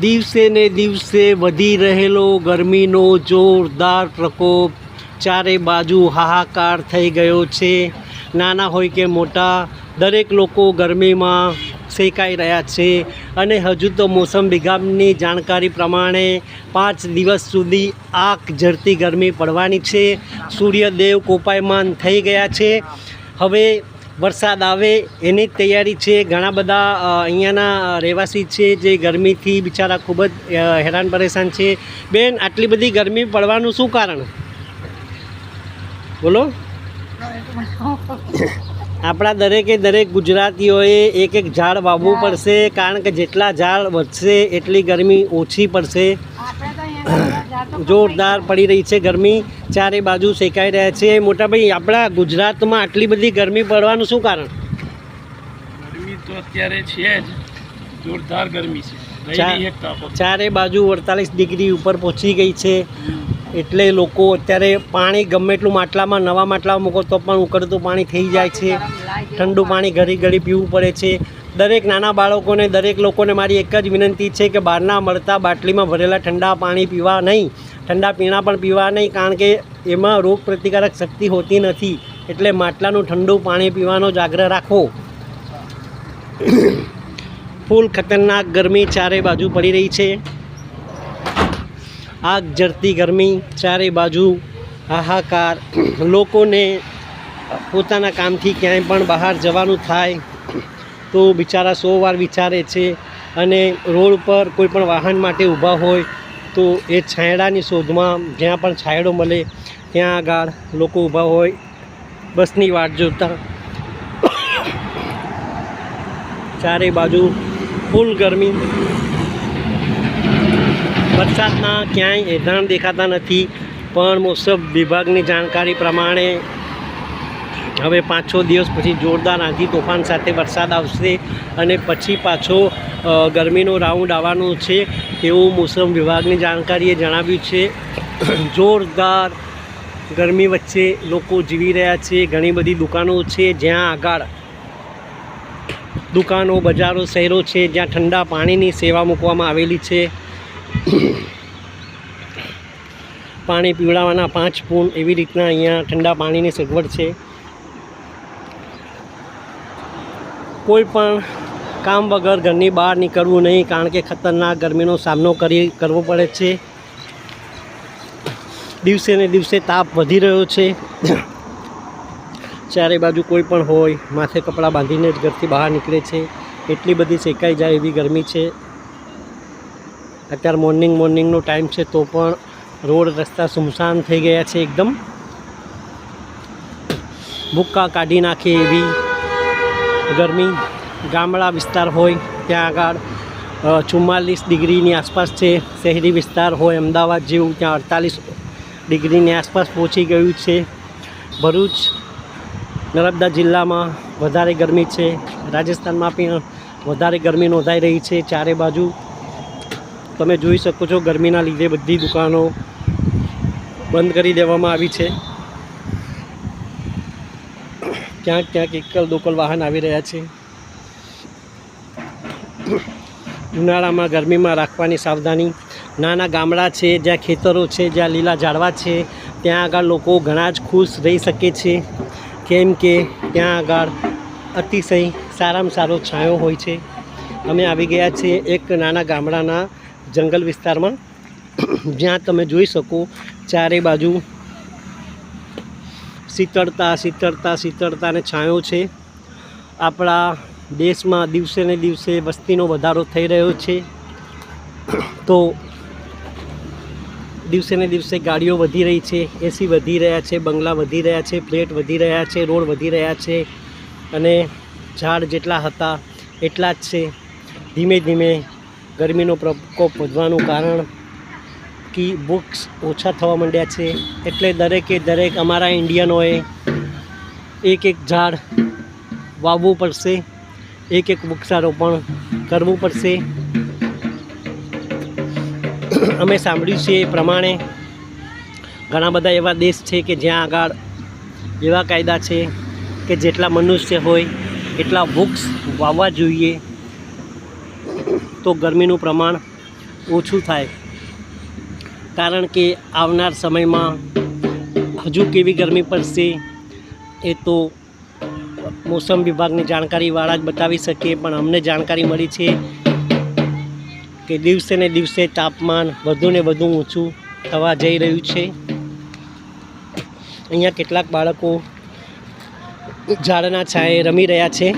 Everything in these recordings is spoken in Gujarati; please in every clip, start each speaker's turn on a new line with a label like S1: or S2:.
S1: દિવસે ને દિવસે વધી રહેલો ગરમીનો જોરદાર પ્રકોપ ચારે બાજુ હાહાકાર થઈ ગયો છે. નાના હોય કે મોટા, દરેક લોકો ગરમીમાં શેકાઈ રહ્યા છે અને હજુ તો મોસમ વિભાગની જાણકારી પ્રમાણે પાંચ દિવસ સુધી આગ ઝરતી ગરમી પડવાની છે. સૂર્યદેવ કોપાયમાન થઈ ગયા છે. હવે વરસાદ આવે એની જ તૈયારી છે. ઘણા બધા અહીંયાના રહેવાસી છે જે ગરમીથી બિચારા ખૂબ જ હેરાન પરેશાન છે. બેન આટલી બધી ગરમી પડવાનું શું કારણ? બોલો. આપણા દરેકે દરેક ગુજરાતીઓએ એક એક ઝાડ વાવવું પડશે. કારણ કે જેટલા ઝાડ વધશે એટલી ગરમી ઓછી પડશે. જોરદાર પડી રહી છે ગરમી. ચારે બાજુ શેકાઈ રહ્યા છે. મોટાભાઈ આપણા ગુજરાતમાં આટલી બધી ગરમી પડવાનું શું કારણ?
S2: ગરમી તો અત્યારે છે જ. જોરદાર ગરમી છે.
S1: ચારે બાજુ અડતાલીસ ડિગ્રી ઉપર પહોંચી ગઈ છે. એટલે લોકો અત્યારે પાણી ગમે એટલું માટલામાં નવા માટલા મૂકો તો પણ ઉકળતું પાણી થઈ જાય છે. ઠંડુ પાણી ઘડી ઘડી પીવું પડે છે. દરેક નાના બાળકોને, દરેક લોકોને મારી એક જ વિનંતી છે કે બહારના મળતા બાટલીમાં ભરેલા ઠંડા પાણી પીવા નહીં. ઠંડા પીણા પણ પીવા નહીં, કારણ કે એમાં રોગ પ્રતિકારક શક્તિ હોતી નથી. એટલે માટલાનું ઠંડુ પાણી પીવાનો જ આગ્રહ રાખવો ફૂલ ખતરનાક ગરમી ચારે બાજુ પડી રહી છે. આગ જરતી ગરમી ચારે બાજુ હાહાકાર. લોકોને પોતાના કામથી ક્યાંય પણ બહાર જવાનું થાય. તો બિચારા સો વાર વિચારે છે અને રોડ પર કોઈ પણ વાહન માટે ઊભા હોય તો એ છાંયડાની શોધમાં જ્યાં પણ છાંયડો મળે, ત્યાં આગળ લોકો ઊભા હોય, બસની વાટ જોતા. ચારે બાજુ ફૂલ ગરમી. વરસાદના ક્યાંય એધાણ દેખાતા નથી, પણ મોસમ વિભાગની જાણકારી પ્રમાણે હવે પાંચ છ દિવસ પછી જોરદાર આંધી તોફાન સાથે વરસાદ આવશે અને પછી પાછો ગરમીનો રાઉન્ડ આવવાનો છે એવું મોસમ વિભાગની જાણકારીએ જણાવ્યું છે. જોરદાર ગરમી વચ્ચે લોકો જીવી રહ્યા છે, ઘણી બધી દુકાનો છે, જ્યાં આગળ દુકાનો, બજારો, શહેરો છે, જ્યાં ઠંડા પાણીની સેવા મૂકવામાં આવેલી છે. પાણી પીવડાવવાના પાંચ પૂન એવી રીતના અહીંયા ઠંડા પાણીની સગવડ છે. કોઈ પણ કામ વગર ઘરની બહાર નીકળવું નહીં, કારણ કે ખતરનાક ગરમીનો સામનો કરી, કરવો પડે છે. દિવસે ને દિવસે તાપ વધી રહ્યો છે. ચારે બાજુ કોઈ પણ હોય, માથે કપડાં બાંધીને જ ઘરથી બહાર નીકળે છે. એટલી બધી શેકાઈ જાય એવી ગરમી છે. અત્યારે મોર્નિંગ મોર્નિંગનો ટાઈમ છે, તો પણ રોડ રસ્તા સુમસાન થઈ ગયા છે એકદમ. ભૂક્કા કાઢી નાખે એવી ગરમી ગામડા વિસ્તાર હોય, ત્યાં આગળ ચુમ્માલીસ ડિગ્રીની આસપાસ છે, શહેરી વિસ્તાર હોય, અમદાવાદ જેવું, ત્યાં અડતાલીસ ડિગ્રીની આસપાસ પહોંચી ગયું છે. ભરૂચ, નર્મદા જિલ્લામાં વધારે ગરમી છે. રાજસ્થાનમાં પણ વધારે ગરમી નોંધાઈ રહી છે ચારે બાજુ. તમે જોઈ શકો છો ગરમીના લીધે બધી દુકાનો બંધ કરી દેવામાં આવી છે. ક્યાંક ક્યાંક એકલ દોકલ વાહન આવી રહ્યા છે. ઉનાળામાં ગરમીમાં રાખવાની સાવધાની. નાના ગામડા છે, જ્યાં ખેતરો છે, જ્યાં લીલા ઝાડવા છે, ત્યાં આગળ લોકો ઘણા જ ખુશ રહી શકે છે. કેમ કે ત્યાં આગળ અતિશય સારામાં સારો છાંયો હોય છે. અમે આવી ગયા છીએ એક નાના ગામડાના જંગલ વિસ્તારમાં. જ્યાં તમે જોઈ શકો, ચારે બાજુ શીતળતા શીતળતા શીતળતા અને છાંયો છે. આપણા દેશમાં દિવસે ને દિવસે વસ્તીનો વધારો થઈ રહ્યો છે. તો દિવસે ને દિવસે ગાડીઓ વધી રહી છે એસી વધી રહ્યા છે, બંગલા વધી રહ્યા છે, ફ્લેટ વધી રહ્યા છે, રોડ વધી રહ્યા છે અને ઝાડ જેટલા હતા એટલા જ છે. ધીમે ધીમે ગરમીનો પ્રકોપ વધવાનું કારણ કે બુક્સ ઓછા થવા માંડ્યા છે. એટલે દરેકે દરેક અમારા ઇન્ડિયનોએ એક એક ઝાડ વાવવું પડશે. એક એક વૃક્ષારોપણ કરવું પડશે. અમે સાંભળ્યું છે એ પ્રમાણે ઘણા બધા એવા દેશ છે કે જ્યાં આગળ એવા કાયદા છે કે જેટલા મનુષ્ય હોય, એટલા વૃક્ષ વાવવા જોઈએ. તો ગરમીનું પ્રમાણ ઓછું થાય. કારણ કે આવનાર સમયમાં હજુ કેવી ગરમી પડશે એ તો મોસમ વિભાગની જાણકારીવાળા જ બતાવી શકીએ, પણ અમને જાણકારી મળી છે કે દિવસે ને દિવસે તાપમાન વધુ ને વધુ ઊંચું થવા જઈ રહ્યું છે. અહીંયા કેટલાક બાળકો ઝાડના છાંયે રમી રહ્યા છે.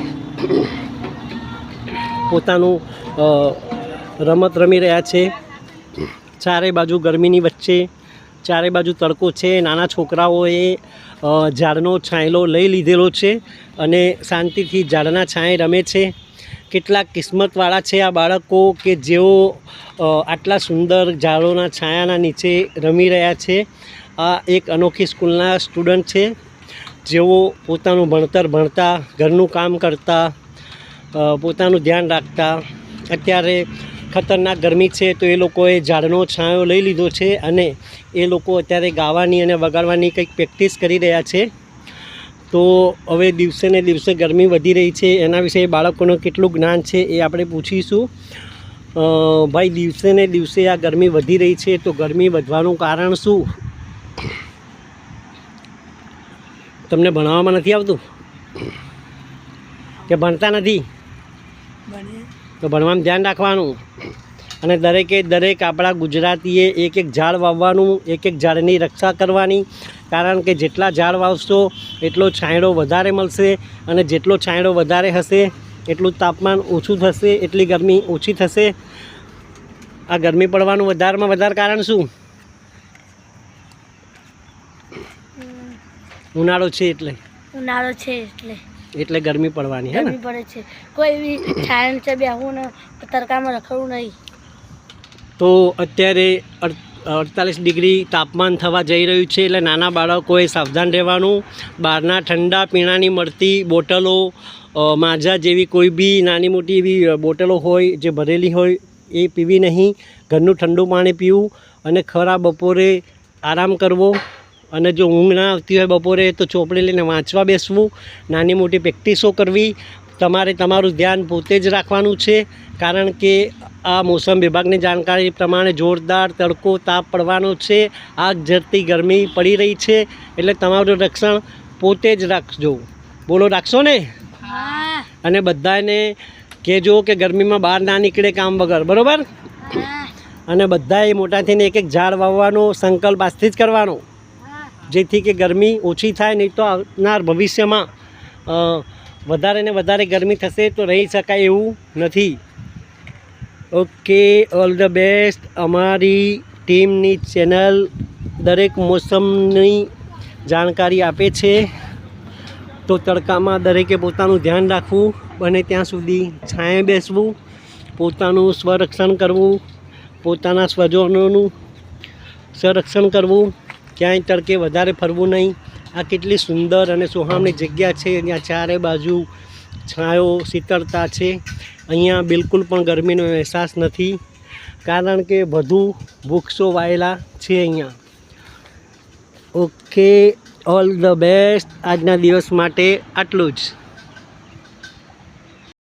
S1: પોતાનું રમત રમી રહ્યા છે. ચારે બાજુ ગરમીની વચ્ચે, ચારે બાજુ તડકો છે, નાના છોકરાઓએ ઝાડનો છાંયલો લઈ લીધેલો છે અને શાંતિથી ઝાડના છાંય રમે છે. કેટલાક કિસ્મતવાળા છે આ બાળકો કે જેઓ આટલા સુંદર ઝાડોના છાયાના નીચે રમી રહ્યા છે. આ એક અનોખી સ્કૂલના સ્ટુડન્ટ છે. જેઓ પોતાનું ભણતર ભણતા, ઘરનું કામ કરતા પોતાનું ધ્યાન રાખતા, અત્યારે ખતરનાક ગરમી છે, તો એ લોકોએ ઝાડનો છાંયો લઈ લીધો છે અને એ લોકો અત્યારે ગાવાની અને વગાડવાની કંઈક પ્રેક્ટિસ કરી રહ્યા છે. તો હવે દિવસે ને દિવસે ગરમી વધી રહી છે, એના વિશે બાળકોનું કેટલું જ્ઞાન છે એ આપણે પૂછીશું. ભાઈ, દિવસે ને દિવસે આ ગરમી વધી રહી છે, તો ગરમી વધવાનું કારણ શું? તમને ભણાવવામાં નથી આવતું? કે ભણતા નથી? તો ભણવામાં ધ્યાન રાખવાનું. અને દરેકે દરેક આપણા ગુજરાતીએ એક એક ઝાડ વાવવાનું એક એક ઝાડની રક્ષા કરવાની. કારણ કે જેટલા ઝાડ વાવશો એટલો છાંયડો વધારે મળશે અને જેટલો છાંયડો વધારે હશે એટલું તાપમાન ઓછું થશે એટલી ગરમી ઓછી થશે. આ ગરમી પડવાનું વધારેમાં વધારે કારણ શું? ઉનાળો છે એટલે.
S3: ઉનાળો છે એટલે.
S1: એટલે ગરમી પડવાની હે ને?
S3: ગરમી પડે છે. કોઈ બી છાયા નીચે બેહવું ને તડકામાં રખડવું નહીં.
S1: તો અત્યારે અડતાલીસ ડિગ્રી તાપમાન થવા જઈ રહ્યું છે એટલે નાના બાળકોએ સાવધાન રહેવાનું. બહારના ઠંડા પીણાની મળતી બોટલો માજા જેવી કોઈ બી નાની મોટી એવી બોટલો હોય જે ભરેલી હોય એ પીવી નહીં. ઘરનું ઠંડુ પાણી પીવું અને ખરા બપોરે આરામ કરવો. અને જો ઊંઘ ના આવતી હોય બપોરે તો ચોપડી લઈને વાંચવા બેસવું નાની મોટી પ્રેક્ટિસો કરવી તમારે તમારું ધ્યાન પોતે જ રાખવાનું છે કારણ કે આ મોસમ વિભાગની જાણકારી પ્રમાણે જોરદાર તડકો તાપ પડવાનો છે આગ ઝરતી ગરમી પડી રહી છે એટલે તમારું રક્ષણ પોતે જ રાખજો. બોલો રાખશો ને? અને બધાને કહેજો કે ગરમીમાં બહાર ના નીકળે કામ વગર બરાબર? અને બધાએ મોટા થઈને એક એક ઝાડ વાવવાનો સંકલ્પ આજથી જ કરવાનો. જેથી કે ગરમી ઓછી થાય, નહીં તો આવનાર ભવિષ્યમાં વધારે ને વધારે ગરમી થશે તો રહી શકાય એવું નથી. Okay, all the best. અમારી ટીમની ચેનલ દરેક મોસમની જાણકારી આપે છે. તો તડકામાં દરેકે પોતાનું ધ્યાન રાખવું બને ત્યાં સુધી છાંયે બેસવું, પોતાનું સ્વરક્ષણ કરવું, પોતાના સ્વજનોનું સંરક્ષણ કરવું ક્યાંય તડકે વધારે ફરવું નહીં. આ કેટલી સુંદર અને સુહામણી જગ્યા છે. ત્યાં ચારે બાજુ છાંયો શીતળતા છે. અહીંયા બિલકુલ પણ ગરમીનો અહેસાસ નથી. કારણ કે વધુ વૃક્ષો વાયેલા છે અહીંયા. ઓકે ઓલ ધ બેસ્ટ આજના દિવસ માટે આટલું જ.